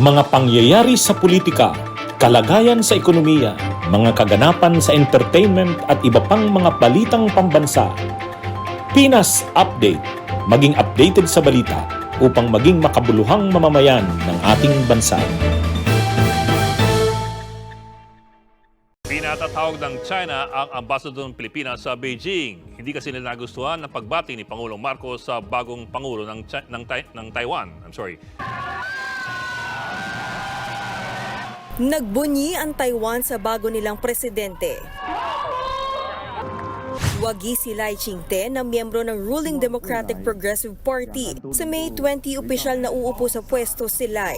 mga pangyayari sa politika, kalagayan sa ekonomiya, mga kaganapan sa entertainment at iba pang mga balitang pambansa. Pinas Update, maging updated sa balita upang maging makabuluhang mamamayan ng ating bansa. Pinatatawag ng China ang ambassador ng Pilipinas sa Beijing. Hindi kasi nila nagustuhan ang pagbati ni Pangulong Marcos sa bagong Pangulo ng, Chi- ng, ng Taiwan. I'm sorry. Nagbunyi ang Taiwan sa bago nilang presidente. Wagi si Lai Ching-te na miyembro ng ruling Democratic Progressive Party. Sa May 20, opisyal na uupo sa pwesto si Lai.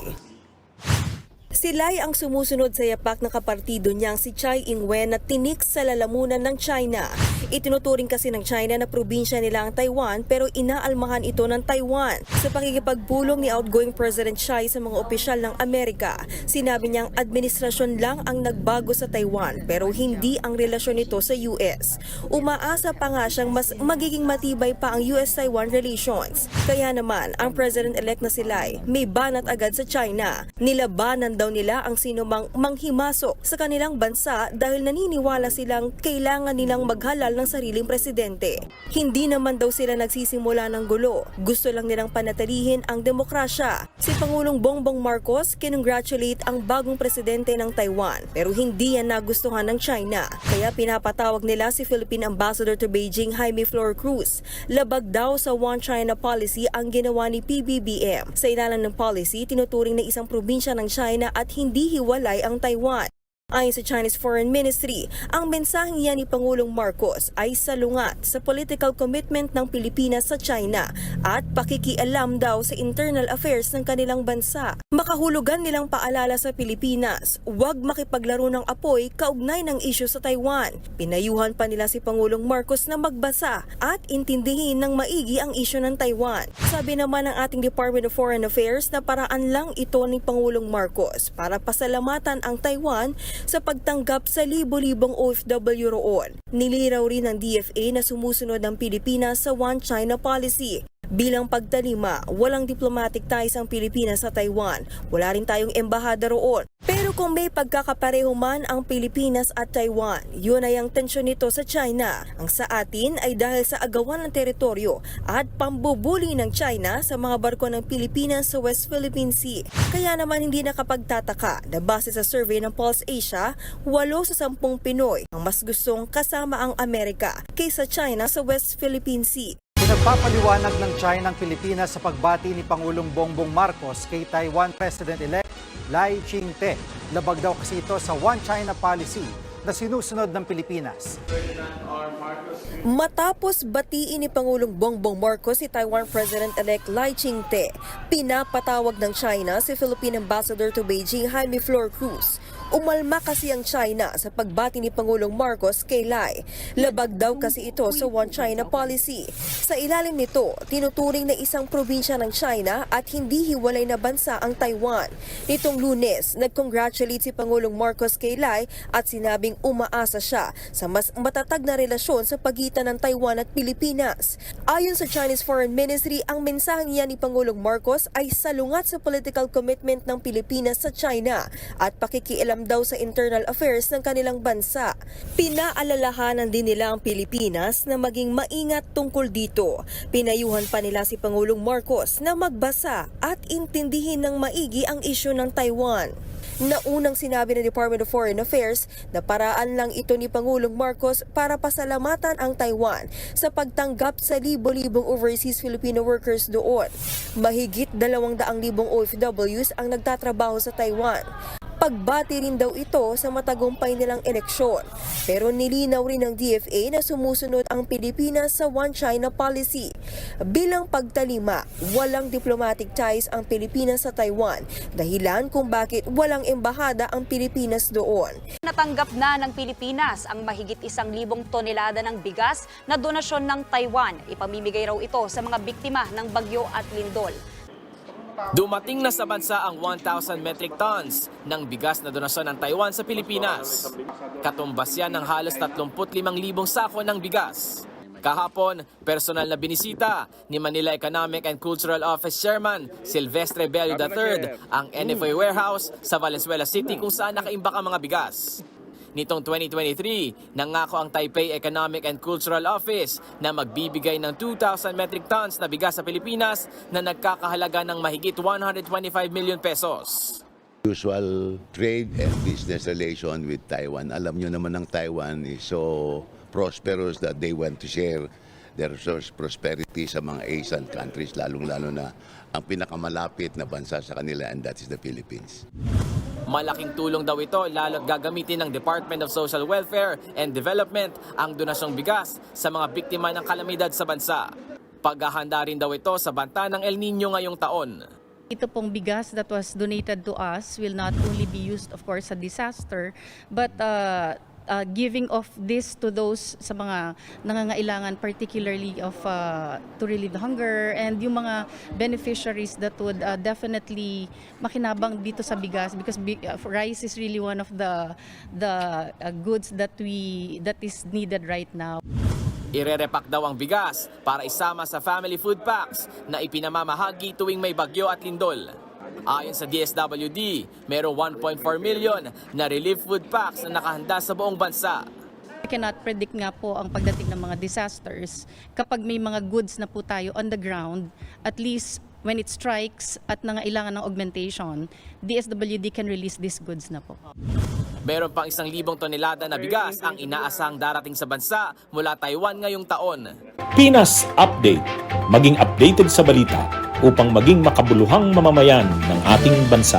Si Lai ang sumusunod sa yapak na kapartido niyang si Chai Ing-wen na tinik sa lalamunan ng China. Itinuturing kasi ng China na probinsya nila ang Taiwan pero inaalmahan ito ng Taiwan. Sa pakikipagbulong ni outgoing President Chai sa mga opisyal ng Amerika, sinabi niyang administrasyon lang ang nagbago sa Taiwan pero hindi ang relasyon nito sa US. Umaasa pa nga siyang mas magiging matibay pa ang US-Taiwan relations. Kaya naman, ang President-elect na si Lai may banat agad sa China. Nilabanan daw nila ang sinumang manghimasok sa kanilang bansa dahil naniniwala silang kailangan nilang maghalal ng sariling presidente. Hindi naman daw sila nagsisimula ng gulo. Gusto lang nilang panatilihin ang demokrasya. Si Pangulong Bongbong Marcos kinongratulate ang bagong presidente ng Taiwan pero hindi yan nagustuhan ng China. Kaya pinapatawag nila si Philippine Ambassador to Beijing Jaime Flor Cruz. Labag daw sa One China policy ang ginawa ni PBBM. Sa ilalim ng policy, tinuturing na isang probinsya ng China at hindi hiwalay ang Taiwan. Ayon sa Chinese Foreign Ministry, ang mensaheng yan ni Pangulong Marcos ay salungat sa political commitment ng Pilipinas sa China at pakikialam daw sa internal affairs ng kanilang bansa. Makahulugan nilang paalala sa Pilipinas, huwag makipaglaro ng apoy kaugnay ng isyu sa Taiwan. Pinayuhan pa nila si Pangulong Marcos na magbasa at intindihin ng maigi ang isyu ng Taiwan. Sabi naman ng ating Department of Foreign Affairs na paraan lang ito ni Pangulong Marcos para pasalamatan ang Taiwan sa pagtanggap sa libo-libong OFW roon. Niliraw rin ng DFA na sumusunod ang Pilipinas sa One China policy. Bilang pagtalima, walang diplomatic ties ang Pilipinas sa Taiwan. Wala rin tayong embahada roon. Pero kung may pagkakapareho man ang Pilipinas at Taiwan, yun ay ang tensyon nito sa China. Ang sa atin ay dahil sa agawan ng teritoryo at pambubuli ng China sa mga barko ng Pilipinas sa West Philippine Sea. Kaya naman hindi nakapagtataka na base sa survey ng Pulse Asia, walo sa sampung Pinoy ang mas gustong kasama ang Amerika kaysa China sa West Philippine Sea. Pinagpapaliwanag ng China ang Pilipinas sa pagbati ni Pangulong Bongbong Marcos kay Taiwan President-elect Lai Ching-te. Labag daw kasi ito sa One China policy na sinusunod ng Pilipinas. Matapos batiin ni Pangulong Bongbong Marcos si Taiwan President-elect Lai Ching-te, pinapatawag ng China si Philippine Ambassador to Beijing Jaime Flor Cruz. Umalma kasi ang China sa pagbati ni Pangulong Marcos kay Lai. Labag daw kasi ito sa One China policy. Sa ilalim nito, tinuturing na isang probinsya ng China at hindi hiwalay na bansa ang Taiwan. Nitong lunes, nag-congratulate si Pangulong Marcos kay Lai at sinabing umaasa siya sa mas matatag na relasyon sa pagitan ng Taiwan at Pilipinas. Ayon sa Chinese Foreign Ministry, ang mensaheng yan ni Pangulong Marcos ay salungat sa political commitment ng Pilipinas sa China at pakikialam daw sa internal affairs ng kanilang bansa. Pinaalalahanan din nila ang Pilipinas na maging maingat tungkol dito. Pinayuhan pa nila si Pangulong Marcos na magbasa at intindihin ng maigi ang isyu ng Taiwan. Naunang sinabi ng Department of Foreign Affairs na paraan lang ito ni Pangulong Marcos para pasalamatan ang Taiwan sa pagtanggap sa libo-libong overseas Filipino workers doon. Mahigit 200,000 OFWs ang nagtatrabaho sa Taiwan. Pagbati rin daw ito sa matagumpay nilang eleksyon. Pero nilinaw rin ng DFA na sumusunod ang Pilipinas sa One China policy. Bilang pagtalima, walang diplomatic ties ang Pilipinas sa Taiwan. Dahilan kung bakit walang embahada ang Pilipinas doon. Natanggap na ng Pilipinas ang mahigit isang libong tonelada ng bigas na donasyon ng Taiwan. Ipamimigay raw ito sa mga biktima ng bagyo at lindol. Dumating na sa bansa ang 1,000 metric tons ng bigas na donasyon ng Taiwan sa Pilipinas. Katumbas yan ng halos 35,000 sako ng bigas. Kahapon, personal na binisita ni Manila Economic and Cultural Office Chairman Silvestre Bello III ang NFA warehouse sa Valenzuela City kung saan nakaimbak ang mga bigas. Nitong 2023, nangako ang Taipei Economic and Cultural Office na magbibigay ng 2,000 metric tons na bigas sa Pilipinas na nagkakahalaga ng mahigit 125 million pesos. usual trade and business relation with Taiwan. Alam nyo naman ang Taiwan is so prosperous that they want to share their resource prosperity sa mga Asian countries, lalong-lalo na ang pinakamalapit na bansa sa kanila and that is the Philippines. Malaking tulong daw ito lalo't gagamitin ng Department of Social Welfare and Development ang donasyong bigas sa mga biktima ng kalamidad sa bansa. Paghahanda rin daw ito sa banta ng El Nino ngayong taon. Ito pong bigas that was donated to us will not only be used, of course, sa disaster, but uh, uh, giving of this to those sa mga nangangailangan, particularly of uh, to relieve the hunger, and yung mga beneficiaries that would uh, definitely makinabang dito sa bigas because bi- uh, rice is really one of the the uh, goods that we that is needed right now. Irerepak daw ang bigas para isama sa family food packs na ipinamamahagi tuwing may bagyo at lindol. Ayon sa DSWD, merong 1.4 million na relief food packs na nakahanda sa buong bansa. I cannot predict nga po ang pagdating ng mga disasters. Kapag may mga goods na po tayo on the ground, at least when it strikes at nangailangan ng augmentation, DSWD can release these goods na po. Meron pang isang libong tonelada na bigas ang inaasang darating sa bansa mula Taiwan ngayong taon. Pinas Update. Maging updated sa balita upang maging makabuluhang mamamayan ng ating bansa.